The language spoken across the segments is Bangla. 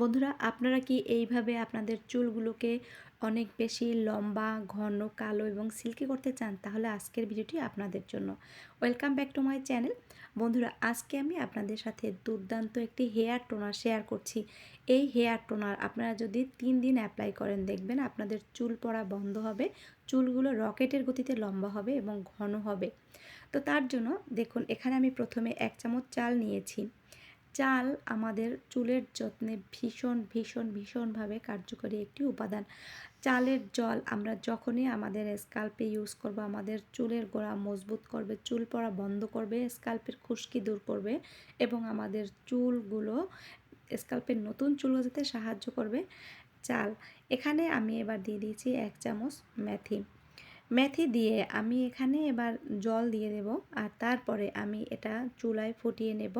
বন্ধুরা, আপনারা কি এইভাবে আপনাদের চুলগুলোকে অনেক বেশি লম্বা, ঘন, কালো এবং সিল্কি করতে চান? তাহলে আজকের ভিডিওটি আপনাদের জন্য। Welcome back to my channel বন্ধুরা, আজকে আমি আপনাদের সাথে দুর্দান্ত একটি হেয়ার টোনার শেয়ার করছি। এই হেয়ার টোনার আপনারা যদি তিন দিন অ্যাপ্লাই করেন, দেখবেন আপনাদের চুল পড়া বন্ধ হবে, চুলগুলো রকেটের গতিতে লম্বা হবে এবং ঘন হবে। তো তার জন্য দেখুন, এখানে আমি প্রথমে এক চামচ চাল নিয়েছি। চাল আমাদের চুলের যত্নে ভীষণ ভীষণ, ভীষণভাবে কার্যকরী একটি উপাদান। চালের জল আমরা যখনই আমাদের স্কাল্পে ইউজ করব, আমাদের চুলের গোড়া মজবুত করবে, চুল পড়া বন্ধ করবে স্কাল্পের খুশকি দূর করবে এবং আমাদের চুলগুলো স্কাল্পের নতুন চুল গজাতে সাহায্য করবে। চাল, এখানে আমি এবার দিয়ে দিয়েছি এক চামচ মেথি। মেথি দিয়ে আমি এখানে এবার জল দিয়ে দেব আর তারপরে আমি এটা চুলায় ফুটিয়ে নেব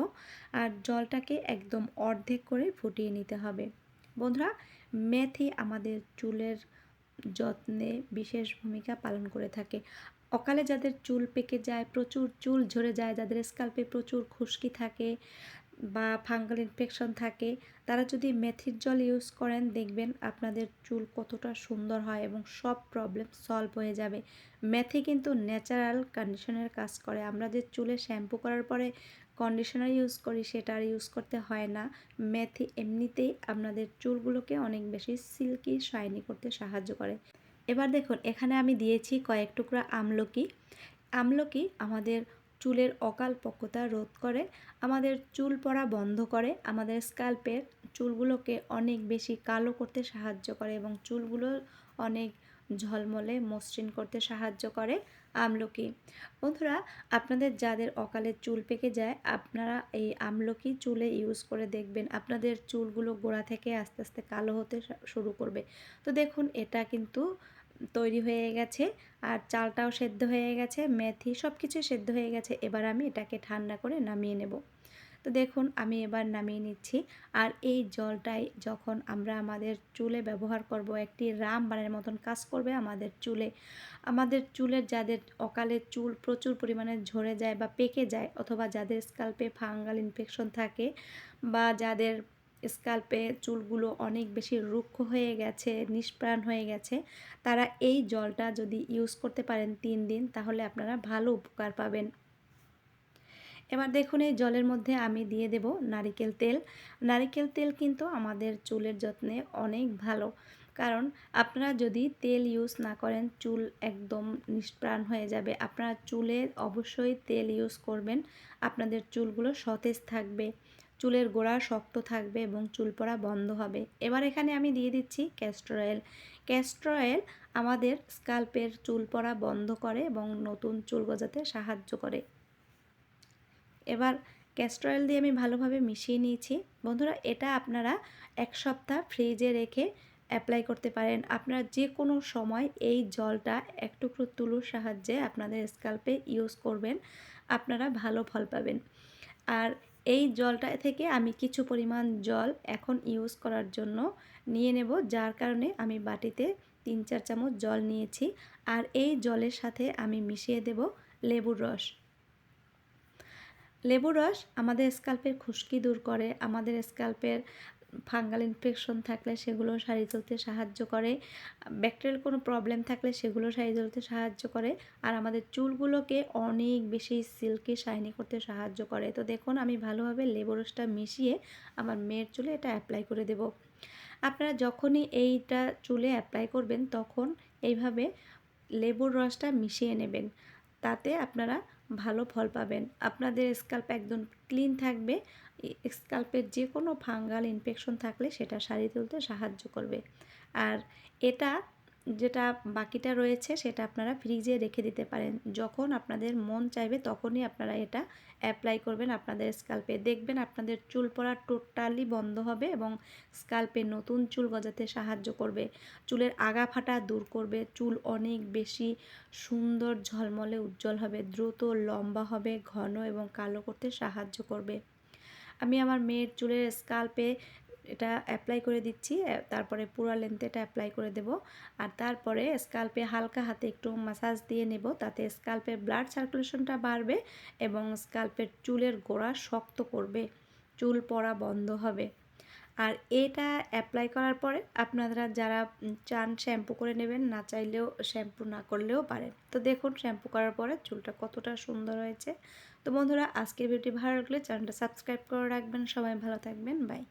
আর জলটাকে একদম অর্ধেক করে ফুটিয়ে নিতে হবে। বন্ধুরা, মেথি আমাদের চুলের যত্নে বিশেষ ভূমিকা পালন করে থাকে। অকালে যাদের চুল পেকে যায়, প্রচুর চুল ঝরে যায়, যাদের স্কাল্পে প্রচুর খুশকি থাকে বা ফাঙ্গাল ইনফেকশন থাকে, তারা যদি মেথির জল ইউজ করেন, দেখবেন আপনাদের চুল কতটা সুন্দর হয় এবং সব প্রবলেম সলভ হয়ে যাবে। মেথি কিন্তু ন্যাচারাল কন্ডিশনের কাজ করে। আমরা যে চুলে শ্যাম্পু করার পরে কন্ডিশনার ইউজ করি, সেটা আর ইউজ করতে হয় না। মেথি এমনিতেই আপনাদের চুলগুলোকে অনেক বেশি সিল্কি, শাইনি করতে সাহায্য করে। এবার দেখুন, এখানে আমি দিয়েছি কয়েক টুকরা আমলকি। আমলকি আমাদের চুলের অকাল পক্কতা রোধ করে, আমাদের চুল পড়া বন্ধ করে, আমাদের স্কাল্পের চুলগুলোকে অনেক বেশি কালো করতে সাহায্য করে এবং চুলগুলো অনেক ঝলমলে মসৃণ করতে সাহায্য করে, আমলকি। বন্ধুরা, আপনাদের যাদের অকালে চুল পেকে যায়, আপনারা এই আমলকি চুলে ইউজ করে দেখবেন, আপনাদের চুলগুলো গোড়া থেকে আস্তে আস্তে কালো হতে শুরু করবে। তো দেখুন, এটা কিন্তু তৈরি হয়ে গেছে। আর চালটাও সেদ্ধ হয়ে গেছে, মেথি সব কিছু সেদ্ধ হয়ে গেছে। এবার আমি এটাকে ঠান্ডা করে নামিয়ে নেব। তো দেখুন, আমি এবার নামিয়ে নিচ্ছি। আর এই জলটাই যখন আমরা আমাদের চুলে ব্যবহার করব, একটি রাম বানের মতন কাজ করবে আমাদের চুলে। আমাদের চুলের যাদের অকালে চুল প্রচুর পরিমাণে ঝরে যায় বা পেকে যায়, অথবা যাদের স্কাল্পে ফাঙ্গাল ইনফেকশন থাকে বা যাদের স্কাল্পে চুলগুলো অনেক বেশি রুক্ষ হয়ে গেছে, নিষ্প্রাণ হয়ে গেছে। তারা এই জলটা যদি ইউজ করতে পারেন তিন দিন, তাহলে আপনারা ভালো উপকার পাবেন। এবার দেখুন, এই জলের মধ্যে আমি দিয়ে দেব নারিকেল তেল। নারিকেল তেল কিন্তু আমাদের চুলের যত্নে অনেক ভালো। কারণ আপনারা যদি তেল ইউজ না করেন, চুল একদম নিষ্প্রাণ হয়ে যাবে। আপনারা চুলে অবশ্যই তেল ইউজ করবেন। আপনাদের চুলগুলো সতেজ থাকবে, চুলের গোড়া শক্ত থাকবে এবং চুল পড়া বন্ধ হবে। এবার এখানে আমি দিয়ে দিচ্ছি ক্যাস্টর অয়েল ক্যাস্টর অয়েল আমাদের স্কাল্পের চুল পড়া বন্ধ করে এবং নতুন চুল গজাতে সাহায্য করে। এবার ক্যাস্টর অয়েল দিয়ে আমি ভালোভাবে মিশিয়ে নিয়েছি। বন্ধুরা, এটা আপনারা এক সপ্তাহ ফ্রিজে রেখে অ্যাপ্লাই করতে পারেন। আপনারা যে কোনো সময় এই জলটা এক টুকরো তুলোর সাহায্যে আপনাদের স্কাল্পে ইউজ করবেন। আপনারা ভালো ফল পাবেন। আর এই জলটা থেকে আমি কিছু পরিমাণ জল এখন ইউজ করার জন্য নিয়ে নেব, যার কারণে আমি বাটিতে তিন চার চামচ জল নিয়েছি। আর এই জলের সাথে আমি মিশিয়ে দেব লেবুর রস। লেবুর রস আমাদের স্কাল্পের খুশকি দূর করে, আমাদের স্কাল্পের ফাঙ্গাল ইনফেকশন থাকলে সেগুলো সারিয়ে তুলতে সাহায্য করে, ব্যাকটেরিয়াল কোনো প্রবলেম থাকলে সেগুলো সারিয়ে তুলতে সাহায্য করে, আর আমাদের চুলগুলোকে অনেক বেশি সিল্কি, শাইনি করতে সাহায্য করে। তো দেখুন, আমি ভালোভাবে লেবু রসটা মিশিয়ে আমার মেয়ের চুলে এটা অ্যাপ্লাই করে দেব। আপনারা যখনই এইটা চুলে অ্যাপ্লাই করবেন, তখন এইভাবে লেবুর রসটা মিশিয়ে নেবেন। তাতে আপনারা ভালো ফল পাবেন। আপনাদের স্কাল্প একদম ক্লিন থাকবে। স্কাল্পের যে কোনো ফাঙ্গাল ইনফেকশন থাকলে সেটা সারিয়ে তুলতে সাহায্য করবে। আর এটা যেটা বাকিটা রয়েছে সেটা আপনারা ফ্রিজে রেখে দিতে পারেন। যখন আপনাদের মন চাইবে তখনই আপনারা এটা অ্যাপ্লাই করবেন আপনাদের স্কাল্পে দেখবেন আপনাদের চুল পড়া টোটালি বন্ধ হবে এবং স্কাল্পে নতুন চুল গজাতে সাহায্য করবে। চুলের আগা ফাটা দূর করবে, চুল অনেক বেশি সুন্দর ঝলমলে উজ্জ্বল হবে, দ্রুত লম্বা হবে, ঘন এবং কালো করতে সাহায্য করবে। আমি আমার মেয়ের চুলের স্কাল্পে এটা অ্যাপ্লাই করে দিচ্ছি তারপরে পুরো লেন্থে এটা অ্যাপ্লাই করে দেব। আর তারপরে স্কাল্পে হালকা হাতে একটু মাসাজ দিয়ে নেব, তাতে স্কাল্পের ব্লাড সার্কুলেশনটা বাড়বে এবং স্কাল্পের চুলের গোড়া শক্ত করবে, চুল পড়া বন্ধ হবে। আর এটা অ্যাপ্লাই করার পরে আপনারা যারা চান শ্যাম্পু করে নেবেন, না চাইলেও শ্যাম্পু না করলেও পারেন। তো দেখুন শ্যাম্পু করার পরে চুলটা কতটা সুন্দর হয়েছে। তো বন্ধুরা, আজকের ভিডিওটি ভালো লাগলে চ্যানেলটা সাবস্ক্রাইব করে রাখবেন। সবাই ভালো থাকবেন বাই